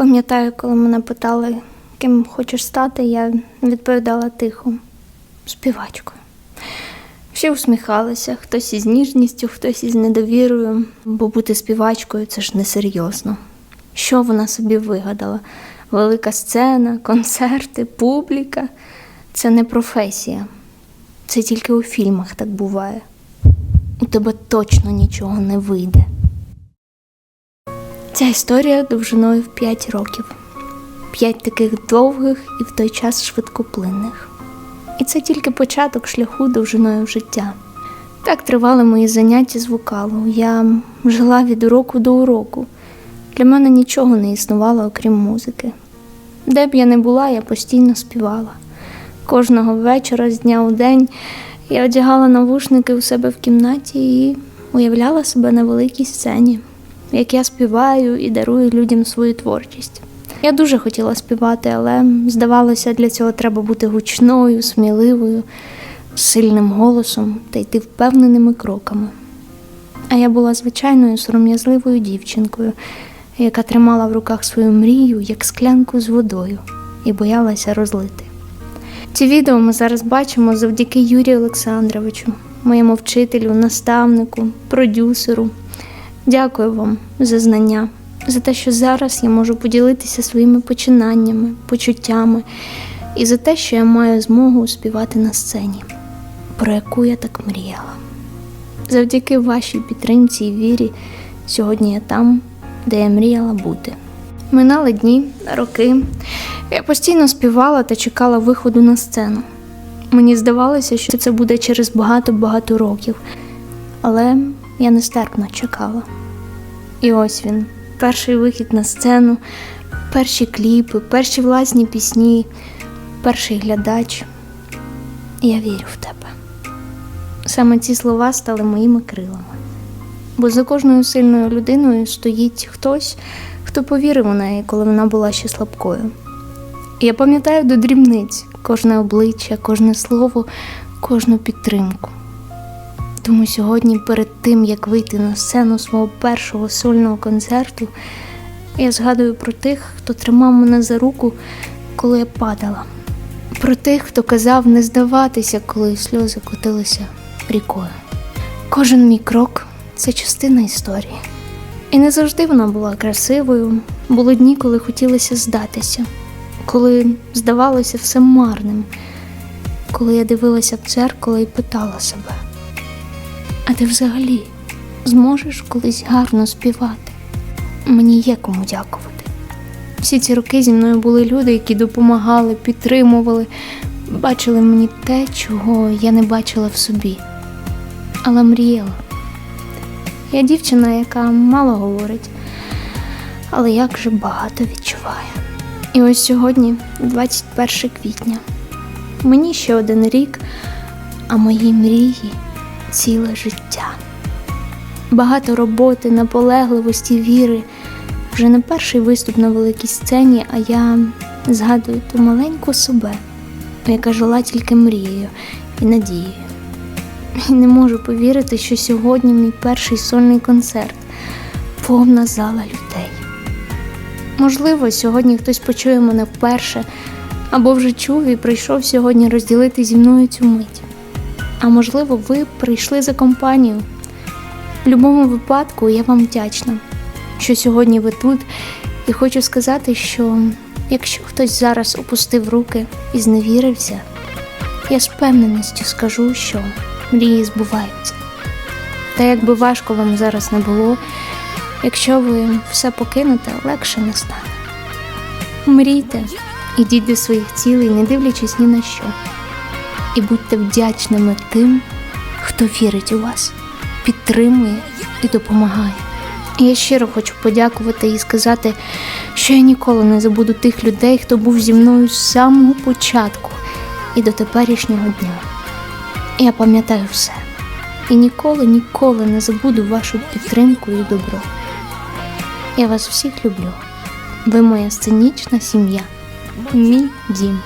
Пам'ятаю, коли мене питали, ким хочеш стати, я відповідала тихо співачкою. Всі усміхалися, хтось із ніжністю, хтось із недовірою, бо бути співачкою це ж несерйозно. Що вона собі вигадала? Велика сцена, концерти, публіка це не професія. Це тільки у фільмах так буває. У тебе точно нічого не вийде. Ця історія довжиною в 5 років. П'ять таких довгих і в той час швидкоплинних. І це тільки початок шляху довжиною в життя. Так тривали мої заняття з вокалу. Я жила від уроку до уроку. Для мене нічого не існувало, окрім музики. Де б я не була, я постійно співала. Кожного вечора з дня у день я одягала навушники у себе в кімнаті і уявляла себе на великій сцені, як я співаю і дарую людям свою творчість. Я дуже хотіла співати, але здавалося, для цього треба бути гучною, сміливою, сильним голосом та йти впевненими кроками. А я була звичайною сором'язливою дівчинкою, яка тримала в руках свою мрію як склянку з водою і боялася розлити. Ці відео ми зараз бачимо завдяки Юрію Олександровичу, моєму вчителю, наставнику, продюсеру. Дякую вам за знання, за те, що зараз я можу поділитися своїми починаннями, почуттями і за те, що я маю змогу співати на сцені, про яку я так мріяла. Завдяки вашій підтримці і вірі сьогодні я там, де я мріяла бути. Минали дні, роки. Я постійно співала та чекала виходу на сцену. Мені здавалося, що це буде через багато-багато років, але я нестерпно чекала. І ось він, перший вихід на сцену, перші кліпи, перші власні пісні, перший глядач. Я вірю в тебе. Саме ці слова стали моїми крилами. Бо за кожною сильною людиною стоїть хтось, хто повірив у неї, коли вона була ще слабкою. Я пам'ятаю до дрібниць кожне обличчя, кожне слово, кожну підтримку. Тому сьогодні, перед тим як вийти на сцену свого першого сольного концерту, я згадую про тих, хто тримав мене за руку, коли я падала, про тих, хто казав не здаватися, коли сльози котилися рікою. Кожен мій крок це частина історії. І не завжди вона була красивою. Були дні, коли хотілося здатися, коли здавалося все марним, коли я дивилася в дзеркало і питала себе: ти взагалі зможеш колись гарно співати? Мені є кому дякувати. Всі ці роки зі мною були люди, які допомагали, підтримували, бачили мені те, чого я не бачила в собі, але мріяла. Я дівчина, яка мало говорить, але як же багато відчуває. І ось сьогодні, 21 квітня, мені ще один рік, а мої мрії ціле життя. Багато роботи, наполегливості, віри. Вже не перший виступ на великій сцені, а я згадую ту маленьку себе, яка жила тільки мрією і надією. І не можу повірити, що сьогодні мій перший сольний концерт, повна зала людей. Можливо, сьогодні хтось почує мене вперше, або вже чув і прийшов сьогодні розділити зі мною цю мить. А можливо, ви прийшли за компанію. В будь-якому випадку я вам вдячна, що сьогодні ви тут, і хочу сказати, що якщо хтось зараз опустив руки і зневірився, я з впевненістю скажу, що мрії збуваються. Та як би важко вам зараз не було, якщо ви все покинете, легше не стане. Мрійте, ідіть до своїх цілей, не дивлячись ні на що. І будьте вдячними тим, хто вірить у вас, підтримує і допомагає. Я щиро хочу подякувати і сказати, що я ніколи не забуду тих людей, хто був зі мною з самого початку і до теперішнього дня. Я пам'ятаю все. І ніколи, ніколи не забуду вашу підтримку і добро. Я вас всіх люблю. Ви моя сценічна сім'я, мій дім.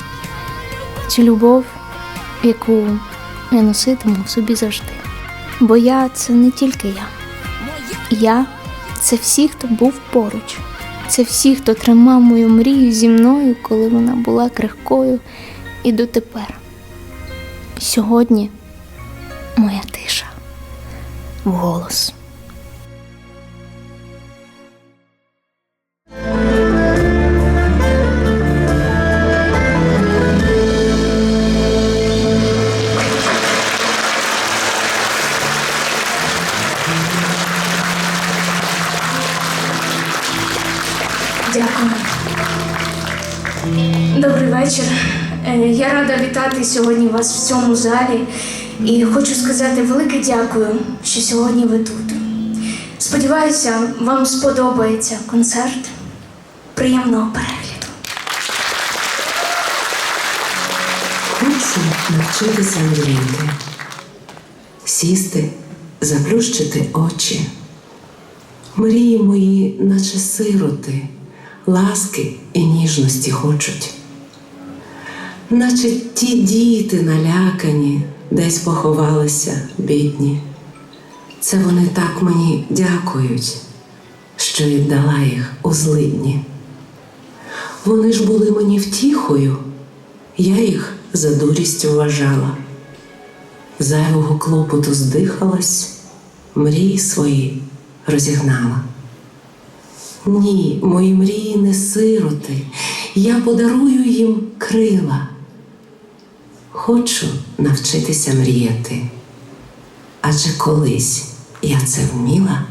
Цю любов, яку я носитиму собі завжди. Бо я це не тільки я. Я це всі, хто був поруч. Це всі, хто тримав мою мрію зі мною, коли вона була крихкою, і дотепер. Сьогодні моя тиша вголос. Дякую. Добрий вечір. Е, Я рада вітати сьогодні вас в цьому залі і хочу сказати велике дякую, що сьогодні ви тут. Сподіваюся, вам сподобається концерт. Приємного перегляду. Хочу навчитися мріяти, сісти, заплющити очі. Мрії мої, наче сироти, ласки і ніжності хочуть. Наче ті діти налякані, десь поховалися, бідні. Це вони так мені дякують, що віддала їх у злидні. Вони ж були мені втіхою, я їх за дурість вважала. Зайвого клопоту здихалась, мрії свої розігнала. Ні, мої мрії не сироти, я подарую їм крила. Хочу навчитися мріяти, адже колись я це вміла.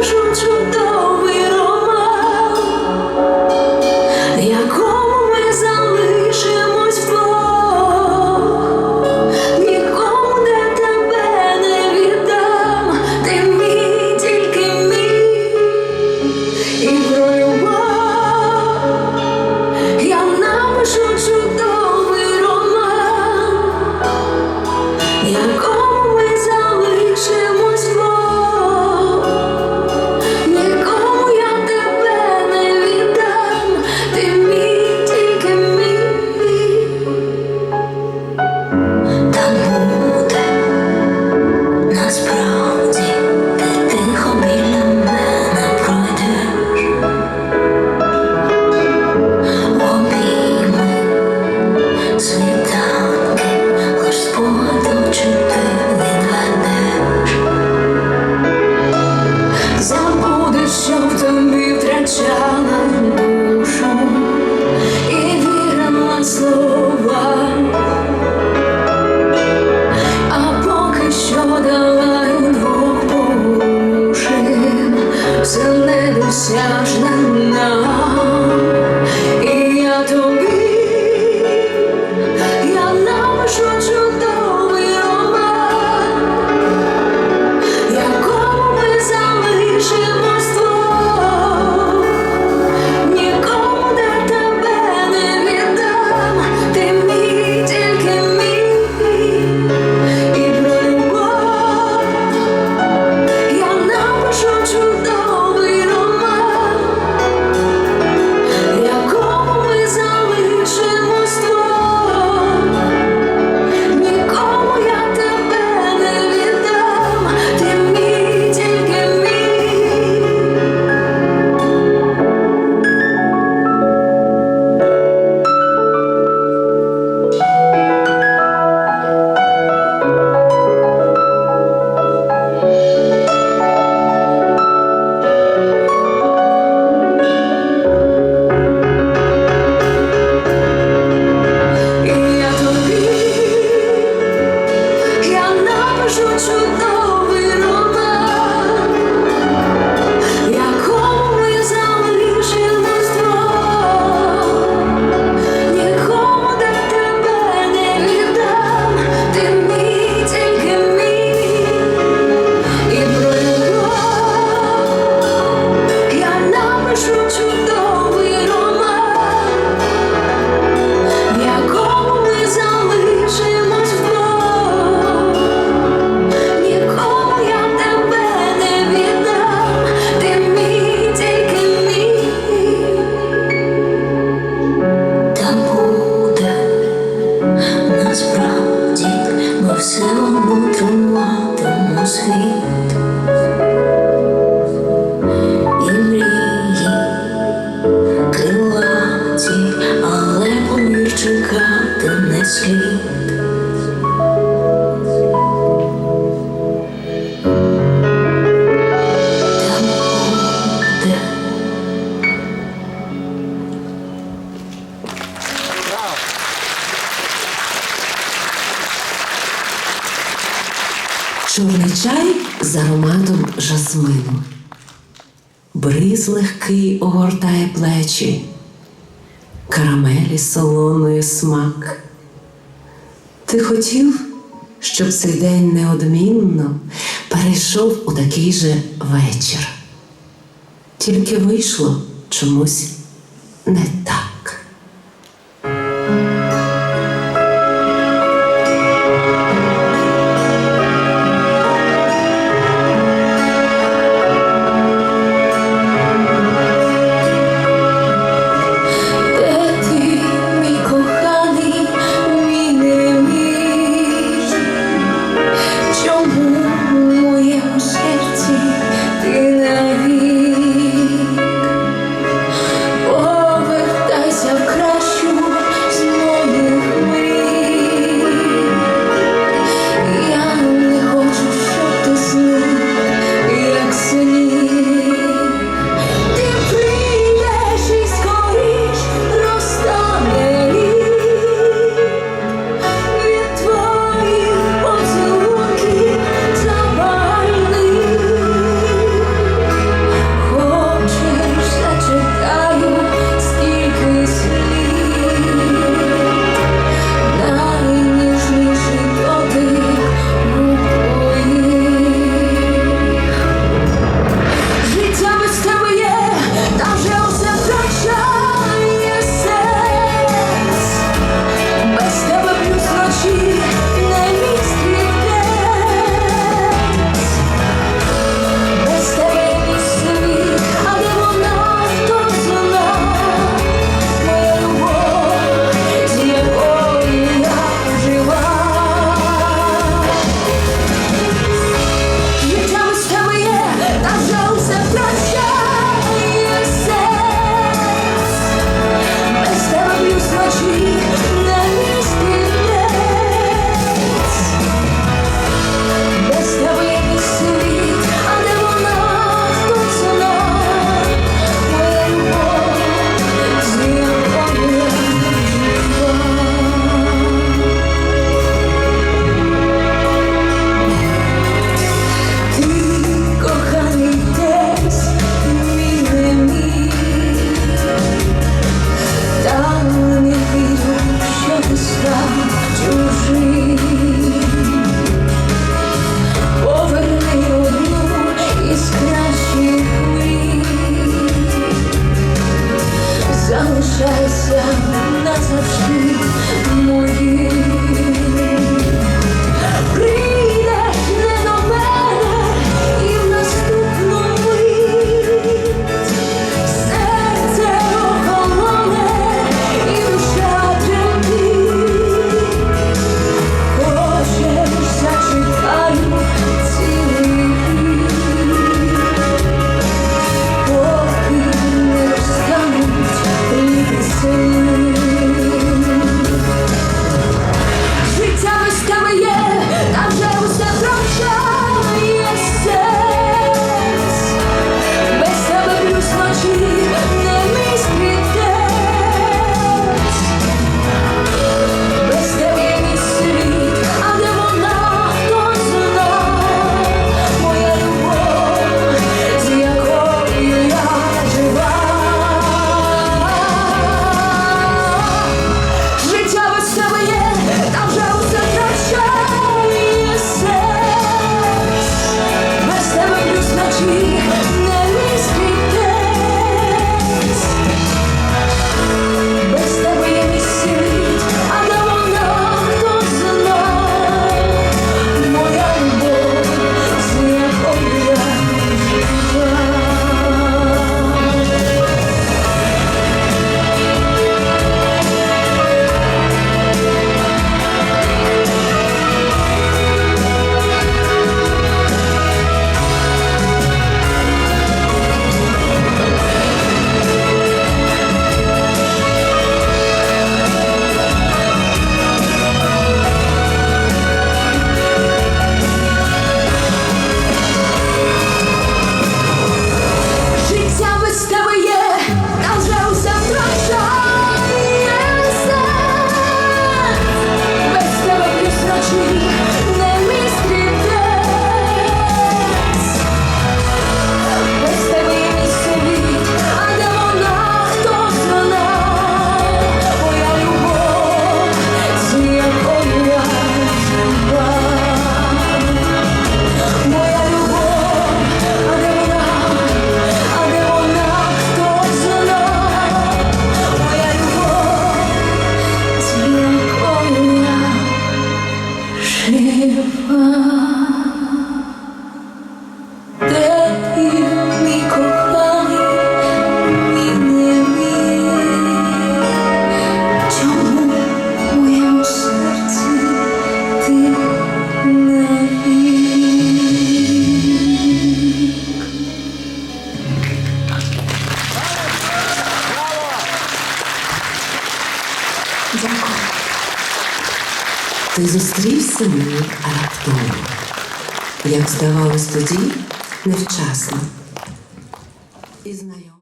如初动。огортає плечі, карамелі солоною смак. Ти хотів, щоб цей день неодмінно перейшов у такий же вечір, тільки вийшло чомусь не так.